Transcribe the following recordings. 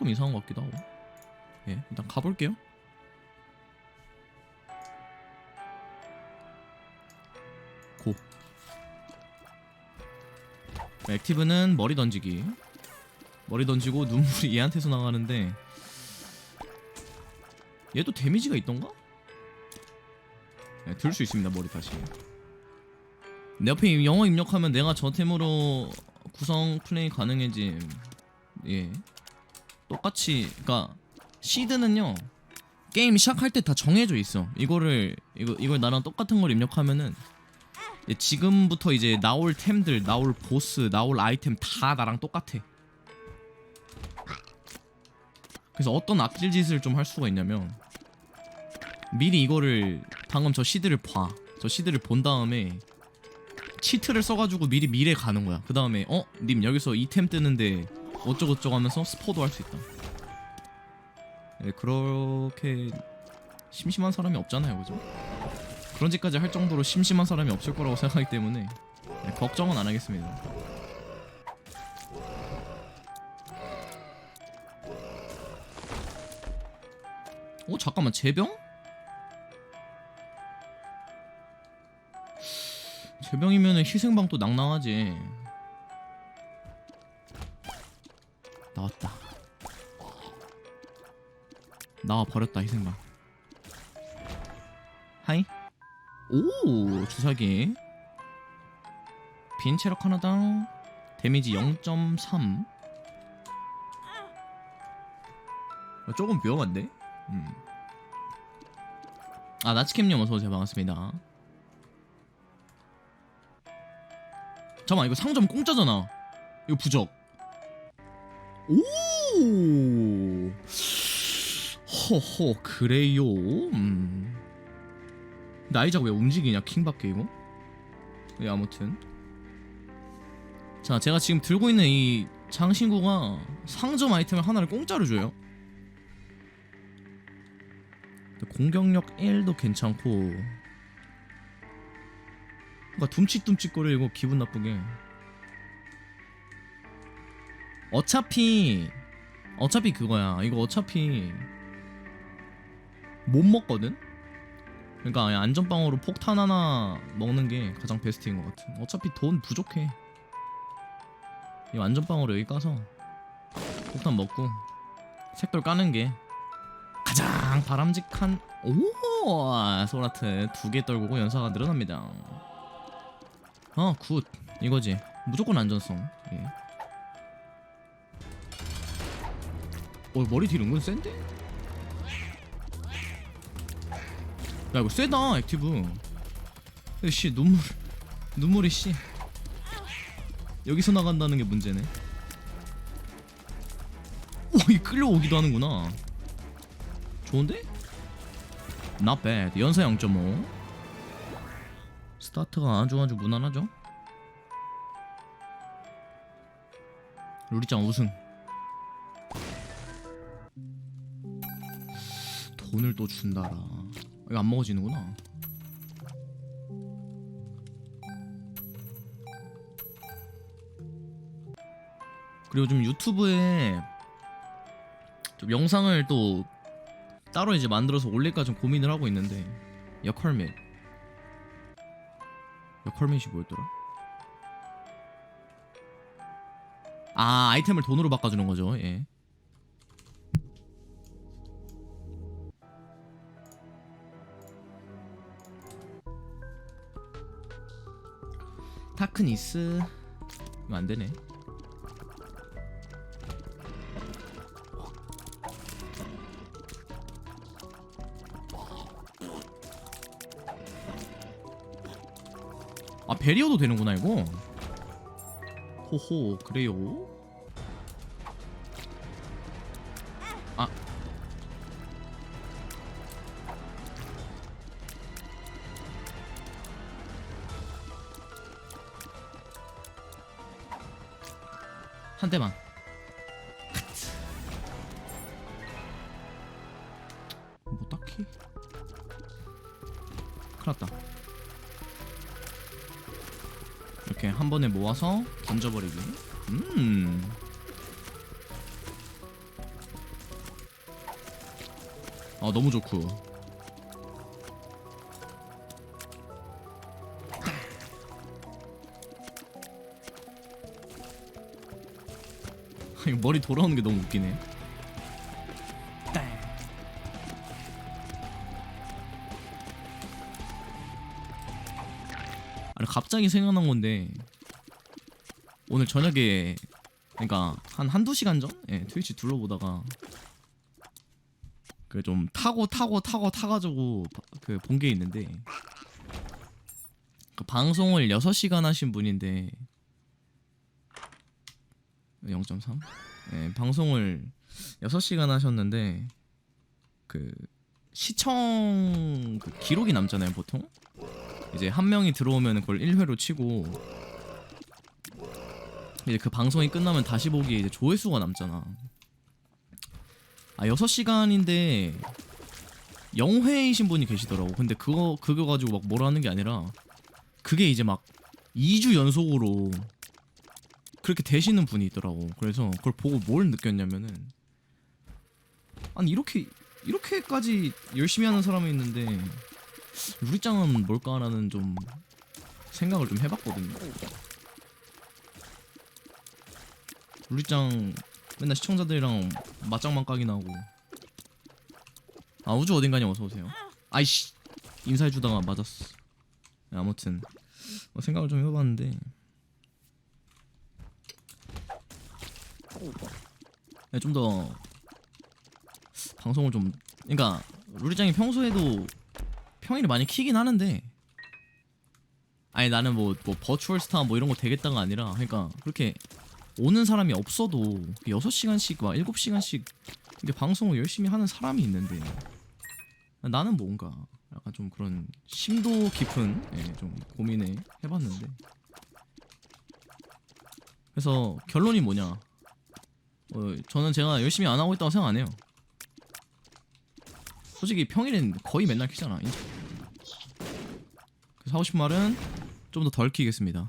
조금 이상한 것 같기도 하고. 예 일단 가볼게요. 고. 액티브는 머리 던지기. 머리 던지고 눈물이 얘한테서 나가는데 얘도 데미지가 있던가? 네, 들수 있습니다 머리 다시. 내 옆에 영어 입력하면 내가 저 템으로 구성 플레이 가능해짐. 예 똑같이 그니까 시드는요 게임 시작할 때 다 정해져 있어 이거를 이거 이걸 나랑 똑같은 걸 입력하면은 예, 지금부터 이제 나올 템들 나올 보스 나올 아이템 다 나랑 똑같아 그래서 어떤 악질 짓을 좀 할 수가 있냐면 미리 이거를 방금 저 시드를 봐. 저 시드를 본 다음에 치트를 써가지고 미리 미래 가는 거야. 그 다음에 어? 님 여기서 이템 뜨는데 어쩌고저쩌고 하면서 스포도 할 수 있다. 네, 그렇게 심심한 사람이 없잖아요, 그죠? 그런 짓까지 할 정도로 심심한 사람이 없을 거라고 생각하기 때문에 네, 걱정은 안 하겠습니다. 어 잠깐만 재병? 재병이면은 희생방 또 낭낭하지 나왔다. 나와 버렸다 희생방 하이. 오 주사기. 빈 체력 하나당 데미지 0.3 어, 조금 위험한데? 음. 아 나치캠님 어서오세요. 반갑습니다. 잠깐만 이거 상점 공짜잖아. 이거 부적 오. 허허 그래요? 음. 나이자가 왜 움직이냐 킹밖에 이거? 예 아무튼. 자 제가 지금 들고 있는 이 장신구가 상점 아이템을 하나를 공짜로 줘요. 공격력 1도 괜찮고. 뭔가 둠칫둠칫거리고 기분 나쁘게 어차피 어차피 그거야. 이거 어차피 못 먹거든? 그러니까 안전빵으로 폭탄 하나 먹는 게 가장 베스트인 것 같아 어차피 돈 부족해. 이 안전빵으로 여기 까서 폭탄 먹고 색돌 까는 게 가장 바람직한 오! 소라트 두 개 떨구고 연사가 늘어납니다. 어굿. 이거지. 무조건 안전성. 예. 어 머리 딜 은근 센데? 야 이거 세다 액티브. 근데 씨 눈물 눈물이 씨 여기서 나간다는 게 문제네. 오이 끌려오기도 하는구나. 좋은데? Not bad. 연사 0.5. 스타트가 아주 아주 무난하죠? 루리짱 우승. 돈을 또 준다라. 이거 안 먹어지는구나. 그리고 좀 유튜브에 좀 영상을 또 따로 이제 만들어서 올릴까 좀 고민을 하고 있는데 역할맷 역할맷이 뭐였더라? 아 아이템을 돈으로 바꿔주는 거죠 예 타크니스. 이거 안 되네. 아 베리어도 되는구나 이거. 호호 그래요 한 대만 뭐 딱히? 큰일났다. 이렇게 한 번에 모아서 던져버리기. 음. 아, 너무 좋고. 머리 돌아오는 게 너무 웃기네 아니 갑자기 생각난 건데 오늘 저녁에 그러니까 한 한두 시간 전? 예, 트위치 둘러보다가 그 좀 타고 타고 타고 타가지고 그 본 게 있는데 그 방송을 6시간 하신 분인데 0.3? 예, 방송을 6시간 하셨는데 그 시청 그 기록이 남잖아요 보통 이제 한 명이 들어오면 그걸 1회로 치고 이제 그 방송이 끝나면 다시 보기에 이제 조회수가 남잖아. 아 6시간인데 0회이신 분이 계시더라고. 근데 그거 그거 가지고 막 뭐라 하는 게 아니라 그게 이제 막 2주 연속으로 그렇게 되시는 분이 있더라고. 그래서 그걸 보고 뭘 느꼈냐면은 아니 이렇게 이렇게까지 열심히 하는 사람이 있는데 루리짱은 뭘까라는 좀 생각을 좀 해봤거든요. 루리짱 맨날 시청자들이랑 맞짱만 까기나 하고 아 우주 어딘가니 어서 오세요. 아이씨 인사해주다가 맞았어. 네, 아무튼 뭐 생각을 좀 해봤는데 좀 더 방송을 좀 그러니까 루리짱이 평소에도 평일에 많이 키긴 하는데 아니 나는 뭐, 뭐 버추얼 스타 뭐 이런 거 되겠다가 아니라 그러니까 그렇게 오는 사람이 없어도 6시간씩 막 7시간씩 이렇게 방송을 열심히 하는 사람이 있는데 나는 뭔가 약간 좀 그런 심도 깊은 예, 좀 고민을 해봤는데 그래서 결론이 뭐냐 어, 저는 제가 열심히 안 하고 있다고 생각 안 해요 솔직히 평일엔 거의 맨날 키잖아 인정. 그래서 하고 싶은 말은 좀 더 덜 키겠습니다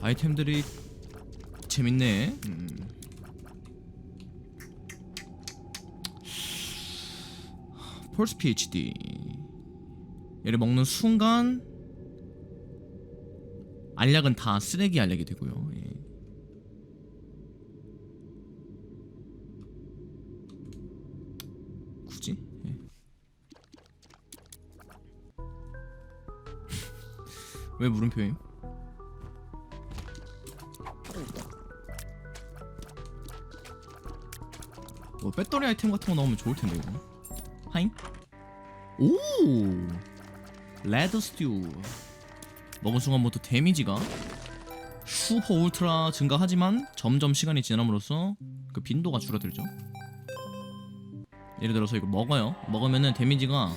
아이템들이 재밌네. 음. 폴스 PhD. 얘를 먹는 순간 알약은 다 쓰레기 알약이 되고요. 예. 굳이? 예. 왜 물음표임? 뭐 배터리 아이템 같은 거 나오면 좋을 텐데 이거. 하잉? 오! 레드 스튜. 먹은 순간부터 데미지가 슈퍼 울트라 증가하지만 점점 시간이 지남으로써 그 빈도가 줄어들죠. 예를 들어서 이거 먹어요. 먹으면은 데미지가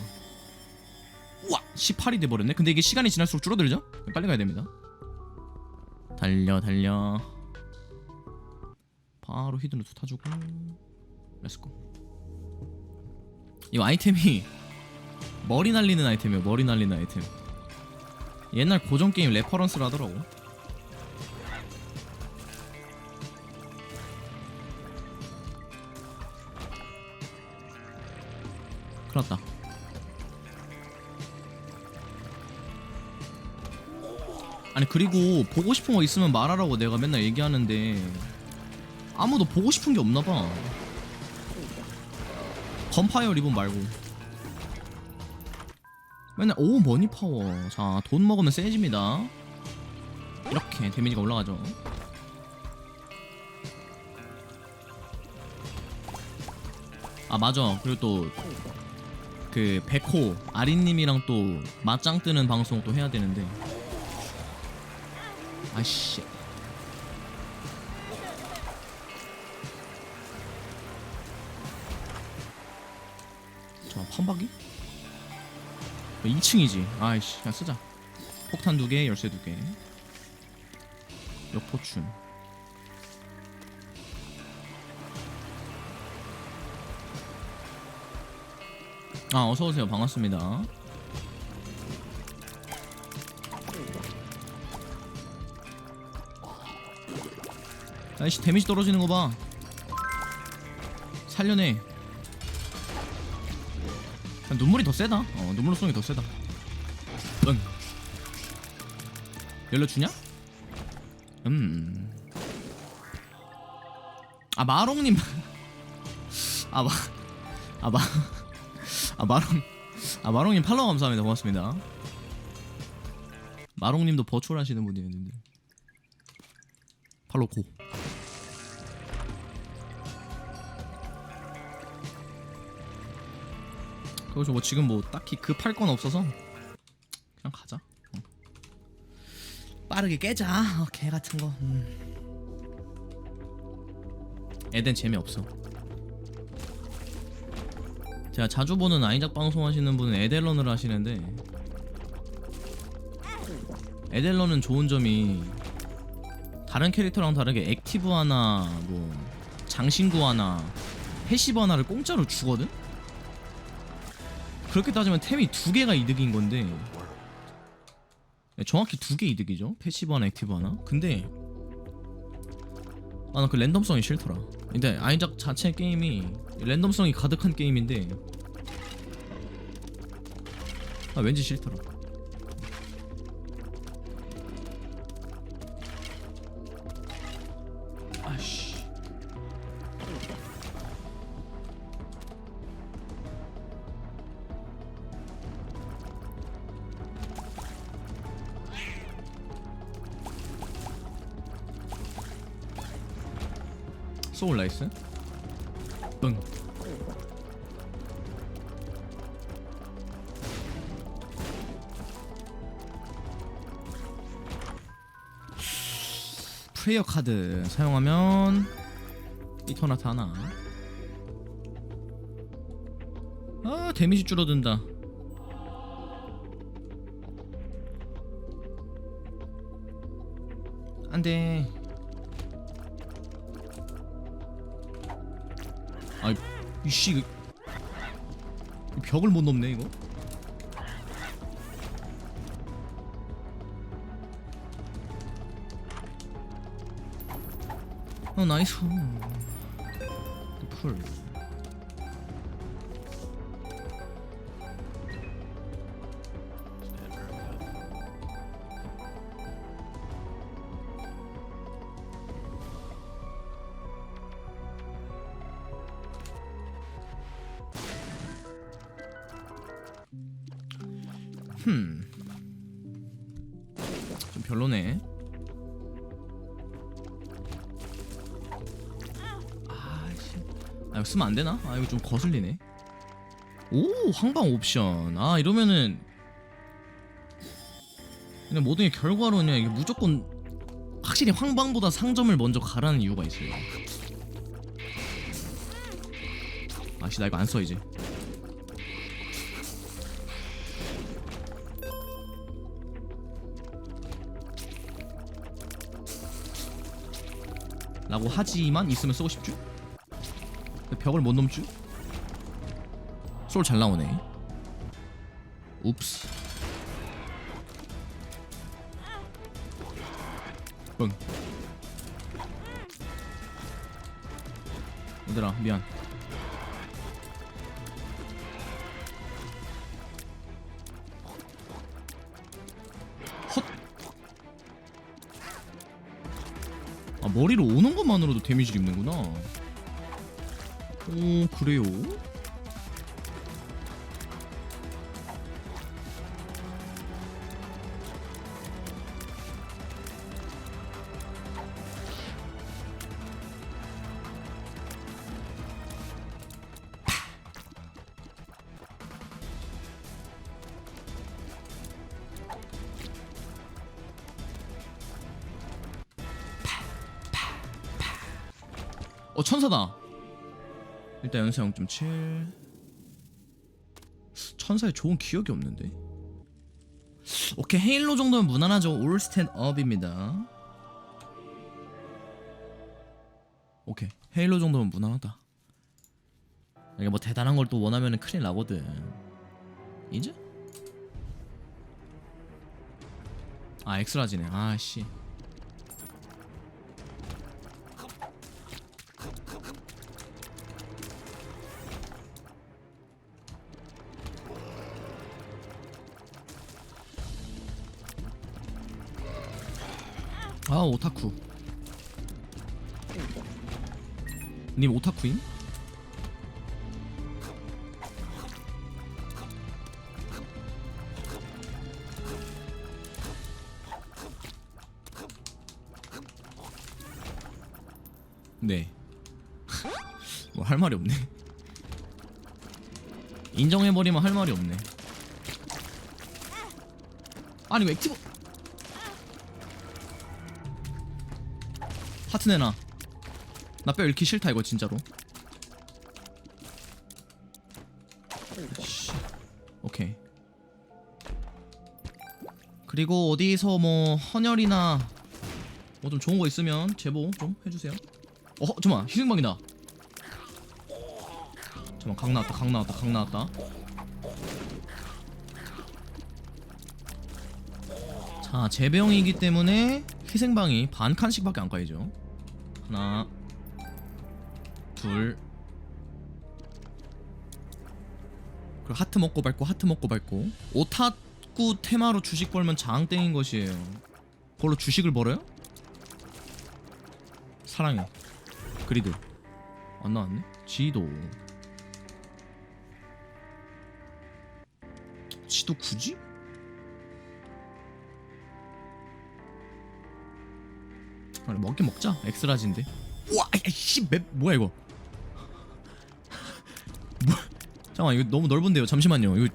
우와 18이 돼 버렸네. 근데 이게 시간이 지날수록 줄어들죠? 빨리 가야 됩니다. 달려 달려. 바로 히든루트 타주고 렛츠고 이 아이템이 머리 날리는 아이템이에요 머리 날리는 아이템. 옛날 고전 게임 레퍼런스를 하더라고. 큰일났다. 아니 그리고 보고 싶은 거 있으면 말하라고 내가 맨날 얘기하는데 아무도 보고 싶은 게 없나봐. 건파이어 리본 말고 맨날 오 머니 파워. 자 돈 먹으면 세집니다. 이렇게 데미지가 올라가죠. 아 맞아. 그리고 또 그 백호 아린님이랑 또 맞짱 뜨는 방송 또 해야 되는데. 아씨. 자 판박이? 2층이지. 아이씨 그냥 쓰자. 폭탄 두개 열쇠 두개. 역포춘. 아 어서오세요. 반갑습니다. 아이씨 데미지 떨어지는 거봐. 살려내 눈물이 더 세다 어 눈물성이 더 세다 응 열려 주냐? 음. 아 마롱님 아 마, 아 마, 아 마롱, 아 마롱님 팔로우 감사합니다 고맙습니다. 마롱님도 버추얼 하시는 분이었는데 팔로우 고. 그래서 뭐 지금 뭐 딱히 급할 건 없어서 그냥 가자. 어. 빠르게 깨자. 어, 개 같은 거. 음. 에덴 재미없어. 제가 자주 보는 아이작 방송 하시는 분은 에델런을 하시는데 에델런은 좋은 점이 다른 캐릭터랑 다르게 액티브 하나 뭐 장신구 하나 패시브 하나를 공짜로 주거든? 그렇게 따지면 템이 두 개가 이득인 건데. 네, 정확히 두 개 이득이죠. 패시브 하나 액티브 하나. 근데 아 나 그 랜덤성이 싫더라. 근데 아이작 자체 게임이 랜덤성이 가득한 게임인데 아 왠지 싫더라 소울 나이스? 응. 프레이어 카드 사용하면 이터나트 하나. 아 데미지 줄어든다 이씨 이 벽을 못 넘네 이거. 어 나이스. 풀 아 이거 쓰면 안 되나? 아 이거 좀 거슬리네. 오 황방 옵션. 아 이러면은 그냥 모든 게 결과로 그냥 이게 무조건 확실히 황방보다 상점을 먼저 가라는 이유가 있어요. 아씨 나 이거 안 써 이제. 라고 하지만 있으면 쓰고 싶죠? 벽을 못 넘죠? 솔잘 나오네. уп스. 뻥 얘들아 미안. 헛. 아 머리로 오는 것만으로도 데미지를 입는구나 오 그래요? 어 천사다 일단 연세 0.7 천사에 좋은 기억이 없는데. 오케이 헤일로 정도면 무난하죠. 올 스탠업입니다. 오케이 헤일로 정도면 무난하다. 이게 뭐 대단한 걸 또 원하면 큰일 나거든. 이제? 아 엑스라지네. 아씨 아 오타쿠 님 오타쿠임? 네. 뭐 할 말이 없네. 인정해버리면 할 말이 없네. 아니 왜 액티브? 하트 내놔. 나 뼈 잃기 싫다 이거 진짜로. 씨. 오케이. 그리고 어디서 뭐 헌혈이나 뭐 좀 좋은 거 있으면 제보 좀 해주세요. 어 잠깐만 희생방이다. 잠깐 강 나왔다 강 나왔다 강 나왔다. 자 재배용이기 때문에 희생방이 반 칸씩밖에 안 까이죠. 하나 둘. 그리고 하트 먹고 밟고 하트 먹고 밟고. 오타쿠 테마로 주식 벌면 장땡인 것이에요. 그걸로 주식을 벌어요? 사랑해. 그리드. 안 나왔네? 지도. 지도 굳이? 아니 먹긴 먹자 엑스라지인데 와, 씨, 맵 뭐야 이거? 뭐? 잠깐 이거 너무 넓은데요. 잠시만요. 이거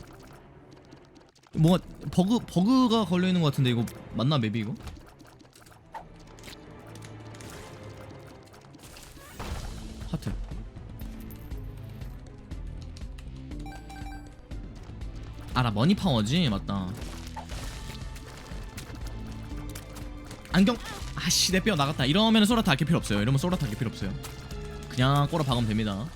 뭐가 버그 버그가 걸려 있는 것 같은데 이거 맞나 맵이 이거? 하트. 아나 머니 파워지 맞다. 안경 아씨 내 뼈 나갔다. 이러면 소라타 아낄 필요 없어요. 이러면 소라타 아낄 필요 없어요. 그냥 꼬라 박으면 됩니다.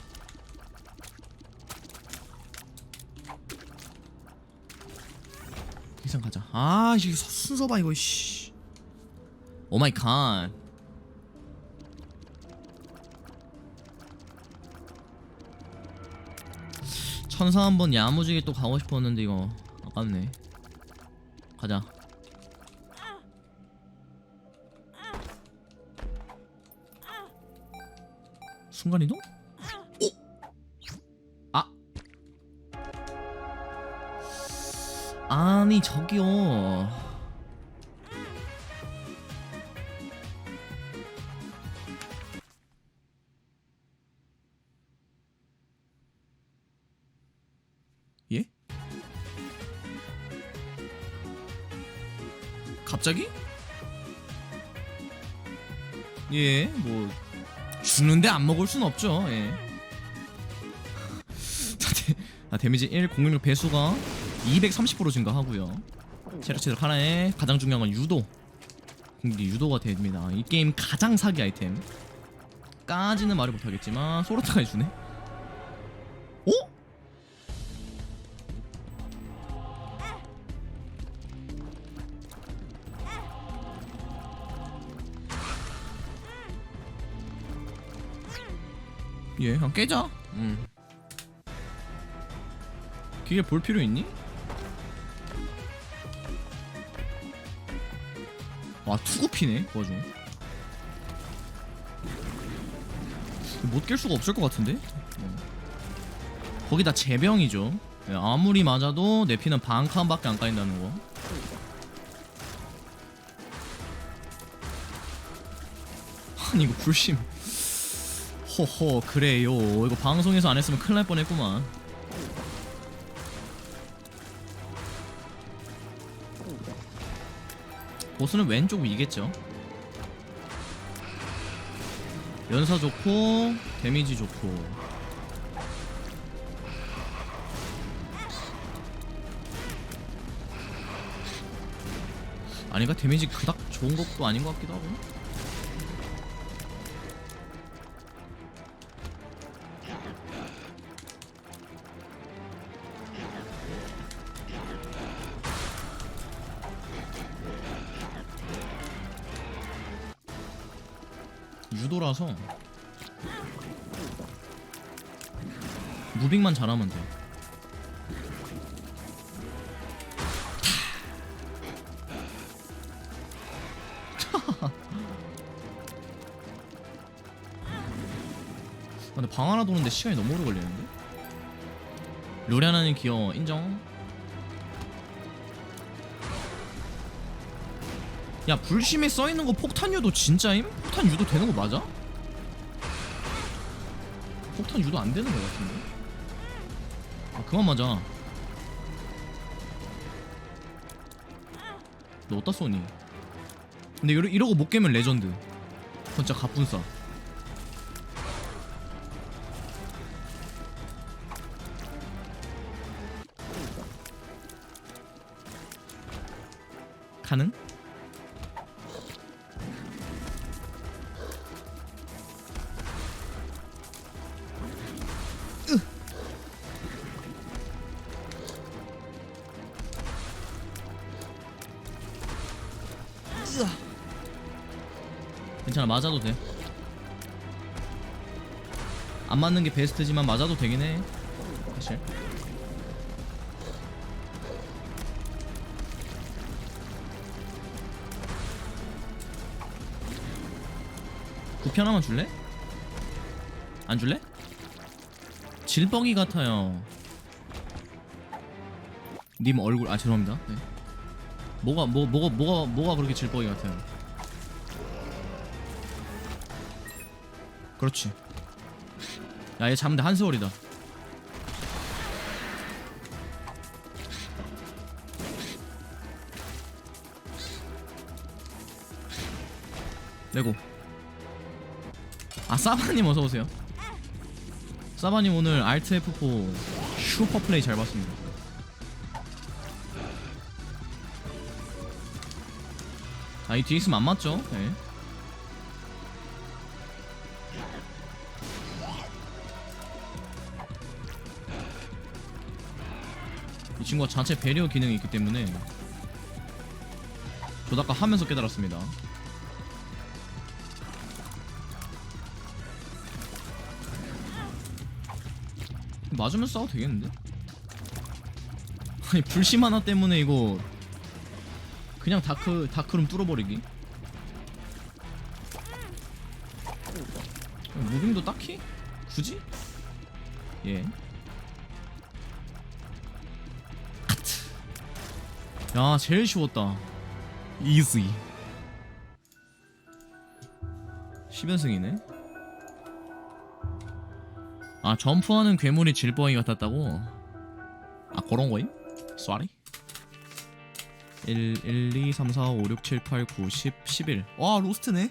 이상 가자. 아 서- 순서 봐 이거 씨. 오마이 갓 천사 한번 야무지게 또 가고 싶었는데 이거 아깝네. 가자 순간이동? 오! 아! 아니 저기요 예? 갑자기? 예, 뭐 주는데 안 먹을 순 없죠. 예. 자, 데, 아, 데미지 1 016 배수가 230% 증가하고요. 체력 체력 하나에 가장 중요한 건 유도. 공격이 유도가 됩니다. 이 게임 가장 사기 아이템. 까지는 말을 못하겠지만 소라타가 해주네. 예, 그냥 깨자. 음. 기계 볼 필요 있니? 와 투구피네 그 와중 못깰 수가 없을 것 같은데 어. 거기다 재병이죠 예, 아무리 맞아도 내 피는 반 칸밖에 안 까인다는 거 아니 이거 불심 호호 그래요. 이거 방송에서 안 했으면 큰일 날 뻔했구만. 보스는 왼쪽 위겠죠? 연사 좋고 데미지 좋고. 아니가? 데미지 그닥 좋은 것도 아닌 것 같기도 하고 유도라서 무빙만 잘하면 돼. 아, 근데 방 하나 도는데 시간이 너무 오래 걸리는데? 로리아나는 귀여워 인정 야 불심에 써있는 거 폭탄 유도 진짜임? 폭탄 유도 되는 거 맞아? 폭탄 유도 안 되는 거 같은데? 아 그만 맞아 너 어디다 쏘니? 근데 이러, 이러고 못 깨면 레전드 진짜 갑분싸 가능? 괜찮아 맞아도 돼. 안 맞는 게 베스트지만 맞아도 되긴 해. 사실. 구피 하나만 줄래? 안 줄래? 질뻥이 같아요. 님 얼굴 아 죄송합니다. 네. 뭐가 뭐 뭐가 뭐가 뭐가 그렇게 질뻥이 같아요? 그렇지. 야, 얘 잡는데 한 세월이다. 레고. 아, 사바님 어서 오세요. 사바님 오늘 알트 F4 슈퍼 플레이 잘 봤습니다. 아, 이 뒤에 있으면 안 맞죠? 네. 이 친구가 자체 배려 기능이 있기 때문에 저도 아까 하면서 깨달았습니다. 맞으면 싸워도 되겠는데? 아니 불심 하나 때문에 이거 그냥 다크 다크룸 뚫어버리기. 무빙도 딱히 굳이? 예. 야 제일 쉬웠다 이지 10연승이네 아 점프하는 괴물이 질뻔이 같았다고? 아 그런 거임? 쏘리 1, 1, 2, 3, 4, 5, 6, 7, 8, 9, 10, 11 와 로스트네